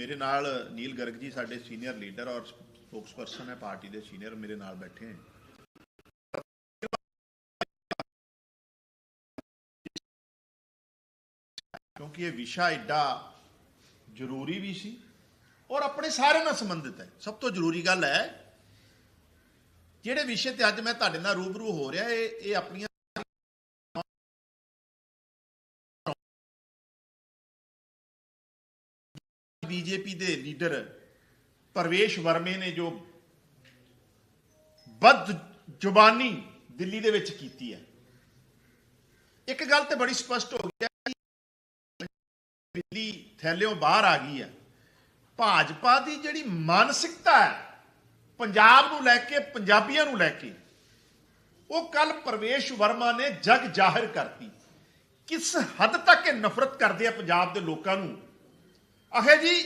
ਮੇਰੇ ਨਾਲ ਨੀਲ ਗਰਗ ਜੀ ਸਾਡੇ ਸੀਨੀਅਰ ਲੀਡਰ ਔਰ ਸਪੋਕਸਪਰਸਨ ਹੈ, ਪਾਰਟੀ ਦੇ ਸੀਨੀਅਰ ਮੇਰੇ ਨਾਲ ਬੈਠੇ ਹੈ। ਕਿਉਂਕਿ ਇਹ ਵਿਸ਼ਾ ਐਡਾ ਜ਼ਰੂਰੀ ਵੀ ਸੀ ਔਰ ਆਪਣੇ ਸਾਰਿਆਂ ਨਾਲ ਸੰਬੰਧਿਤ ਹੈ। ਸਭ ਤੋਂ ਜ਼ਰੂਰੀ ਗੱਲ ਹੈ, ਜਿਹੜੇ ਵਿਸ਼ੇ ਤੇ ਅੱਜ ਮੈਂ ਤੁਹਾਡੇ ਨਾਲ ਰੂਬਰੂ ਹੋ ਰਿਹਾ, ਇਹ ਇਹ ਆਪਣੀਆਂ ਬੀਜੇਪੀ ਦੇ ਲੀਡਰ ਪਰਵੇਸ਼ ਵਰਮੇ ਨੇ ਜੋ ਬਦ ਜ਼ੁਬਾਨੀ ਦਿੱਲੀ ਦੇ ਵਿੱਚ ਕੀਤੀ ਹੈ। ਇੱਕ ਗੱਲ ਤੇ ਬੜੀ ਸਪਸ਼ਟ ਹੋ ਗਈ ਹੈ ਦਿੱਲੀ ਥੈਲਿਓਂ ਬਾਹਰ ਆ ਗਈ ਹੈ। ਭਾਜਪਾ ਦੀ ਜਿਹੜੀ ਮਾਨਸਿਕਤਾ ਹੈ, ਪੰਜਾਬ ਨੂੰ ਲੈ ਕੇ, ਪੰਜਾਬੀਆਂ ਨੂੰ ਲੈ ਕੇ, ਉਹ ਕੱਲ ਪਰਵੇਸ਼ ਵਰਮਾ ਨੇ ਜਗ ਜ਼ਾਹਿਰ ਕਰਤੀ। ਕਿਸ ਹੱਦ ਤੱਕ ਇਹ ਨਫ਼ਰਤ ਕਰਦੇ ਆ ਪੰਜਾਬ ਦੇ ਲੋਕਾਂ ਨੂੰ? ਆਖੇ ਜੀ,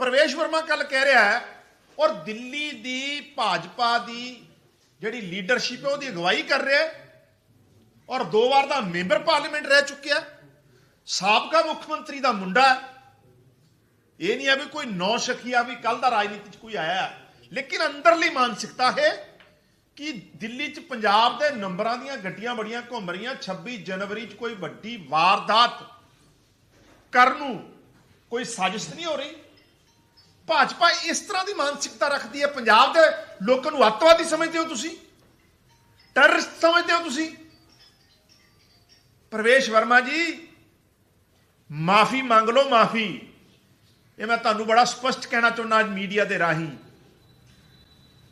ਪ੍ਰਵੇਸ਼ ਵਰਮਾ ਕੱਲ ਕਹਿ ਰਿਹਾ ਹੈ, ਔਰ ਦਿੱਲੀ ਦੀ ਭਾਜਪਾ ਦੀ ਜਿਹੜੀ ਲੀਡਰਸ਼ਿਪ ਹੈ, ਉਹਦੀ ਅਗਵਾਈ ਕਰ ਰਿਹਾ ਹੈ, ਔਰ ਦੋ ਵਾਰ ਦਾ ਮੈਂਬਰ ਪਾਰਲੀਮੈਂਟ ਰਹਿ ਚੁੱਕਿਆ ਸਾਬਕਾ ਮੁੱਖ ਮੰਤਰੀ ਦਾ ਮੁੰਡਾ ਇਹ ਨਹੀਂ ਹੈ ਵੀ ਕੋਈ ਨੌ ਸ਼ਖੀਆ ਵੀ ਕੱਲ ਦਾ ਰਾਜਨੀਤੀ 'ਚ ਕੋਈ ਆਇਆ ਲੇਕਿਨ ਅੰਦਰਲੀ ਮਾਨਸਿਕਤਾ ਹੈ ਕਿ ਦਿੱਲੀ 'ਚ ਪੰਜਾਬ ਦੇ ਨੰਬਰਾਂ ਦੀਆਂ ਗੱਡੀਆਂ ਬੜੀਆਂ ਘੁੰਮ ਰਹੀਆਂ 26 ਜਨਵਰੀ 'ਚ ਕੋਈ ਵੱਡੀ ਵਾਰਦਾਤ ਕਰਨ ਨੂੰ ਕੋਈ ਸਾਜ਼ਿਸ਼ ਨਹੀਂ ਹੋ ਰਹੀ? ਭਾਜਪਾ ਇਸ ਤਰ੍ਹਾਂ ਦੀ ਮਾਨਸਿਕਤਾ ਰੱਖਦੀ ਹੈ ਪੰਜਾਬ ਦੇ ਲੋਕਾਂ ਨੂੰ ਅੱਤਵਾਦੀ ਸਮਝਦੇ ਹੋ ਤੁਸੀਂ? ਟੈਰਰਿਸਟ ਸਮਝਦੇ ਹੋ ਤੁਸੀਂ? ਪ੍ਰਵੇਸ਼ ਵਰਮਾ ਜੀ, ਮਾਫੀ ਮੰਗ ਲਓ, ਮਾਫੀ। ਇਹ ਮੈਂ ਤੁਹਾਨੂੰ ਬੜਾ ਸਪਸ਼ਟ ਕਹਿਣਾ ਚਾਹੁੰਦਾ ਅੱਜ ਮੀਡੀਆ ਦੇ ਰਾਹੀਂ।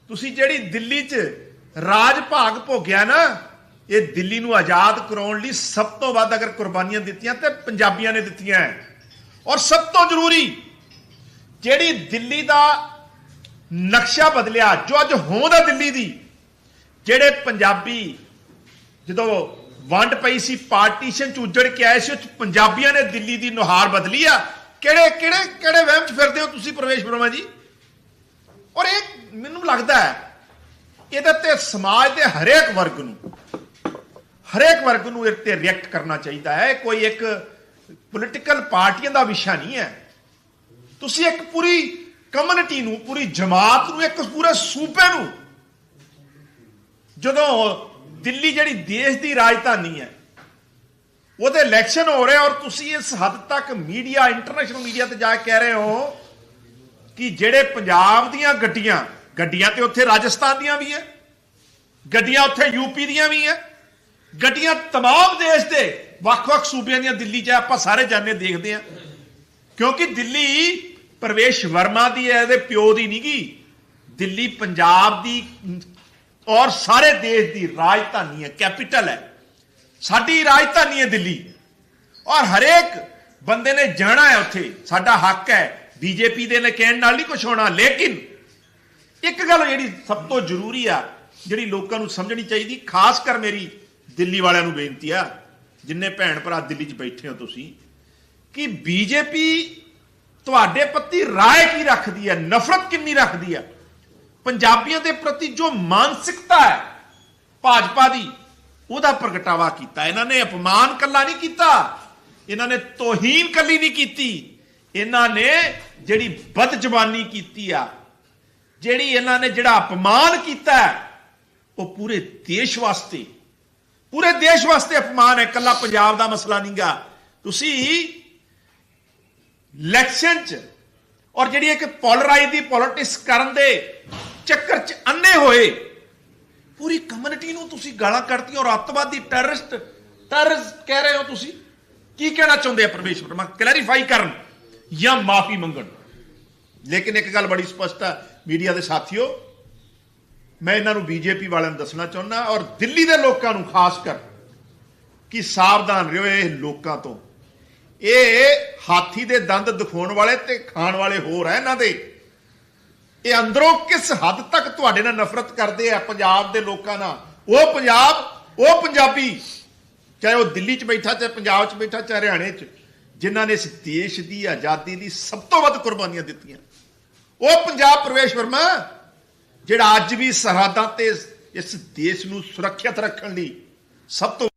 ਤੁਸੀਂ ਜਿਹੜੀ ਦਿੱਲੀ 'ਚ ਰਾਜ ਭਾਗ ਭੋਗਿਆ ਨਾ, ਇਹ ਦਿੱਲੀ ਨੂੰ ਆਜ਼ਾਦ ਕਰਾਉਣ ਲਈ ਸਭ ਤੋਂ ਵੱਧ ਅਗਰ ਕੁਰਬਾਨੀਆਂ ਦਿੱਤੀਆਂ ਤੇ ਪੰਜਾਬੀਆਂ ਨੇ ਦਿੱਤੀਆਂ। ਹੈ। ਔਰ ਸਭ ਤੋਂ ਜ਼ਰੂਰੀ, ਜਿਹੜੀ ਦਿੱਲੀ ਦਾ ਨਕਸ਼ਾ ਬਦਲਿਆ, ਜੋ ਅੱਜ ਹੋਂਦ ਹੈ ਦਿੱਲੀ ਦੀ, ਜਿਹੜੇ ਪੰਜਾਬੀ ਜਦੋਂ ਵੰਡ ਪਈ ਸੀ, ਪਾਰਟੀਸ਼ਨ ਚ ਉਜੜ ਕੇ ਆਏ ਸੀ ਉਹ 'ਚ ਪੰਜਾਬੀਆਂ ਨੇ ਦਿੱਲੀ ਦੀ ਨੁਹਾਰ ਬਦਲੀ ਆ। ਕਿਹੜੇ ਕਿਹੜੇ ਕਿਹੜੇ ਵਹਿਮ ਚ ਫਿਰਦੇ ਹੋ ਤੁਸੀਂ, ਪ੍ਰਵੇਸ਼ ਵਰਮਾ ਜੀ? ਔਰ ਇਹ ਮੈਨੂੰ ਲੱਗਦਾ ਹੈ, ਇਹਦੇ ਤੇ ਸਮਾਜ ਦੇ ਹਰੇਕ ਵਰਗ ਨੂੰ, ਹਰੇਕ ਵਰਗ ਨੂੰ ਇਹ ਤੇ ਰਿਐਕਟ ਕਰਨਾ ਚਾਹੀਦਾ ਹੈ। ਕੋਈ ਇੱਕ ਪੋਲੀਟੀਕਲ ਪਾਰਟੀਆਂ ਦਾ ਵਿਸ਼ਾ ਨਹੀਂ ਹੈ। ਤੁਸੀਂ ਇੱਕ ਪੂਰੀ ਕਮਿਊਨਿਟੀ ਨੂੰ, ਪੂਰੀ ਜਮਾਤ ਨੂੰ, ਇੱਕ ਪੂਰੇ ਸੂਬੇ ਨੂੰ, ਜਦੋਂ ਦਿੱਲੀ ਜਿਹੜੀ ਦੇਸ਼ ਦੀ ਰਾਜਧਾਨੀ ਹੈ, ਉਹਦੇ ਇਲੈਕਸ਼ਨ ਹੋ ਰਹੇ ਔਰ ਤੁਸੀਂ ਇਸ ਹੱਦ ਤੱਕ ਮੀਡੀਆ ਇੰਟਰਨੈਸ਼ਨਲ ਮੀਡੀਆ ਤੇ ਜਾ ਕੇ ਕਹਿ ਰਹੇ ਹੋ ਕਿ ਜਿਹੜੇ ਪੰਜਾਬ ਦੀਆਂ ਗੱਡੀਆਂ ਗੱਡੀਆਂ ਤੇ ਉੱਥੇ ਰਾਜਸਥਾਨ ਦੀਆਂ ਵੀ ਹੈ, ਗੱਡੀਆਂ ਉੱਥੇ ਯੂਪੀ ਦੀਆਂ ਵੀ ਹੈ ਗੱਡੀਆਂ ਤਮਾਮ ਦੇਸ਼ ਦੇ ਵੱਖ-ਵੱਖ ਸੂਬਿਆਂ ਦੀਆਂ ਦਿੱਲੀ 'ਚ ਆਪਾਂ ਸਾਰੇ ਜਾਣੇ ਦੇਖਦੇ ਆ ਕਿਉਂਕਿ ਦਿੱਲੀ ਪਰਵੇਸ਼ ਵਰਮਾ ਦੀ ਹੈ, ਇਹਦੇ ਪਿਓ ਦੀ ਨਹੀਂ ਗੀ। ਦਿੱਲੀ ਪੰਜਾਬ ਦੀ ਔਰ ਸਾਰੇ ਦੇਸ਼ ਦੀ ਰਾਜਧਾਨੀ ਹੈ, ਕੈਪੀਟਲ ਹੈ। ਸਾਡੀ ਰਾਜਧਾਨੀ ਹੈ ਦਿੱਲੀ। ਔਰ ਹਰੇਕ ਬੰਦੇ ਨੇ ਜਾਣਾ ਹੈ ਉੱਥੇ। ਸਾਡਾ ਹੱਕ ਹੈ। ਬੀਜੇਪੀ ਦੇ ਨੇ ਕਹਿਣ ਨਾਲ ਨਹੀਂ ਕੁਝ ਹੋਣਾ, ਲੇਕਿਨ ਇੱਕ ਗੱਲ ਜਿਹੜੀ ਸਭ ਤੋਂ ਜ਼ਰੂਰੀ ਆ, ਜਿਹੜੀ ਲੋਕਾਂ ਨੂੰ ਸਮਝਣੀ ਚਾਹੀਦੀ, ਖਾਸ ਕਰ ਮੇਰੀ ਦਿੱਲੀ ਵਾਲਿਆਂ ਨੂੰ ਬੇਨਤੀ ਆ, ਜਿੰਨੇ ਭੈਣ ਭਰਾ ਦਿੱਲੀ 'ਚ ਬੈਠੇ ਹੋ ਤੁਸੀਂ, ਕਿ ਬੀਜੇਪੀ ਤੁਹਾਡੇ ਪ੍ਰਤੀ ਰਾਏ ਕੀ ਰੱਖਦੀ ਹੈ ਨਫ਼ਰਤ ਕਿੰਨੀ ਰੱਖਦੀ ਹੈ ਪੰਜਾਬੀਆਂ ਦੇ ਪ੍ਰਤੀ ਜੋ ਮਾਨਸਿਕਤਾ ਹੈ, ਭਾਜਪਾ ਦੀ, ਉਹਦਾ ਪ੍ਰਗਟਾਵਾ ਕੀਤਾ। ਇਹਨਾਂ ਨੇ ਅਪਮਾਨ ਕੱਲਾ ਨਹੀਂ ਕੀਤਾ, ਇਹਨਾਂ ਨੇ ਤੋਹੀਨ ਕੱਲੀ ਨਹੀਂ ਕੀਤੀ। ਇਹਨਾਂ ਨੇ ਜਿਹੜੀ ਬਦ ਜ਼ਬਾਨੀ ਕੀਤੀ ਆ, ਜਿਹੜੀ ਇਹਨਾਂ ਨੇ ਜਿਹੜਾ ਅਪਮਾਨ ਕੀਤਾ ਉਹ ਪੂਰੇ ਦੇਸ਼ ਵਾਸਤੇ ਪੂਰੇ ਦੇਸ਼ ਵਾਸਤੇ ਅਪਮਾਨ ਹੈ ਕੱਲਾ ਪੰਜਾਬ ਦਾ ਮਸਲਾ ਨਹੀਂਗਾ। ਤੁਸੀਂ ਇਲੈਕਸ਼ਨ ਚ ਔਰ ਜਿਹੜੀ ਇੱਕ ਪੋਲਰਾਈਜ਼ ਦੀ ਪੋਲਿਟਿਕਸ ਕਰਨ ਦੇ ਚੱਕਰ ਚ ਅੰਨੇ ਹੋਏ, ਪੂਰੀ ਕਮਿਊਨਿਟੀ ਨੂੰ ਤੁਸੀਂ ਗਾਲਾਂ ਕੱਢਤੀਆਂ ਔਰ ਅੱਤਵਾਦੀ ਟੈਰਰਿਸਟ ਟੈਰਰਿਸਟ ਕਹਿ ਰਹੇ ਹੋ ਤੁਸੀਂ। ਕੀ ਕਹਿਣਾ ਚਾਹੁੰਦੇ ਆ ਪ੍ਰਵੇਸ਼ ਵਰਮਾ ਕਲੈਰੀਫਾਈ ਕਰਨ ਜਾਂ ਮਾਫੀ ਮੰਗਣ। ਲੇਕਿਨ ਇੱਕ ਗੱਲ ਬੜੀ ਸਪਸ਼ਟ ਹੈ ਮੀਡੀਆ ਦੇ ਸਾਥੀਓ ਮੈਂ ਇਹਨਾਂ ਨੂੰ ਬੀਜੇਪੀ ਵਾਲਿਆਂ ਨੂੰ ਦੱਸਣਾ ਚਾਹੁੰਦਾ ਔਰ ਦਿੱਲੀ ਦੇ ਲੋਕਾਂ ਨੂੰ ਖਾਸ ਕਰ ਕਿ ਸਾਵਧਾਨ ਰਹੋ ਇਹ ਲੋਕਾਂ ਤੋਂ। ਇਹ ਹਾਥੀ ਦੇ ਦੰਦ ਦਿਖਾਉਣ ਵਾਲੇ ਤੇ ਖਾਣ ਵਾਲੇ ਹੋਰ ਹੈ ਇਹਨਾਂ ਦੇ। ਇਹ ਅੰਦਰੋਂ ਕਿਸ ਹੱਦ ਤੱਕ ਤੁਹਾਡੇ ਨਾਲ ਨਫ਼ਰਤ ਕਰਦੇ ਆ ਪੰਜਾਬ ਦੇ ਲੋਕਾਂ ਨਾਲ? ਉਹ ਪੰਜਾਬ, ਉਹ ਪੰਜਾਬੀ, ਚਾਹੇ ਉਹ ਦਿੱਲੀ 'ਚ ਬੈਠਾ, ਚਾਹੇ ਪੰਜਾਬ 'ਚ ਬੈਠਾ, ਚਾਹੇ ਹਰਿਆਣੇ 'ਚ, ਜਿਨ੍ਹਾਂ ਨੇ ਇਸ ਦੇਸ਼ ਦੀ ਆਜ਼ਾਦੀ ਲਈ ਸਭ ਤੋਂ ਵੱਧ ਕੁਰਬਾਨੀਆਂ ਦਿੱਤੀਆਂ। ਉਹ ਪੰਜਾਬ ਪ੍ਰਵੇਸ਼ ਵਰਮਾ ਜਿਹੜਾ ਅੱਜ ਵੀ ਸਰਹੱਦਾਂ ਤੇ ਇਸ ਦੇਸ਼ ਨੂੰ ਸੁਰੱਖਿਅਤ ਰੱਖਣ ਲਈ ਸਭ ਤੋਂ